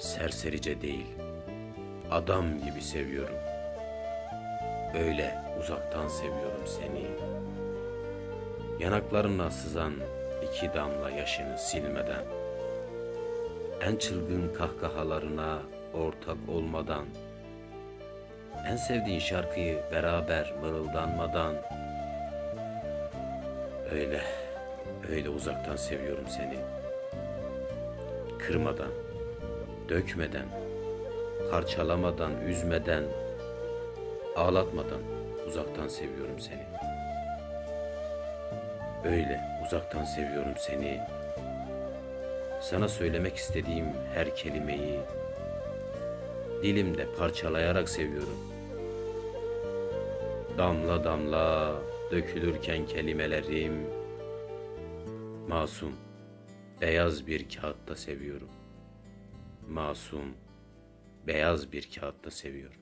serserice değil, adam gibi seviyorum. Öyle uzaktan seviyorum seni. Yanaklarına sızan iki damla yaşını silmeden, en çılgın kahkahalarına ortak olmadan, en sevdiğin şarkıyı beraber mırıldanmadan, öyle, öyle uzaktan seviyorum seni. Kırmadan, dökmeden, parçalamadan, üzmeden, ağlatmadan uzaktan seviyorum seni. Öyle uzaktan seviyorum seni. Sana söylemek istediğim her kelimeyi dilimde parçalayarak seviyorum. Damla damla dökülürken kelimelerim masum beyaz bir kağıtta seviyorum. Masum beyaz bir kağıtta seviyorum.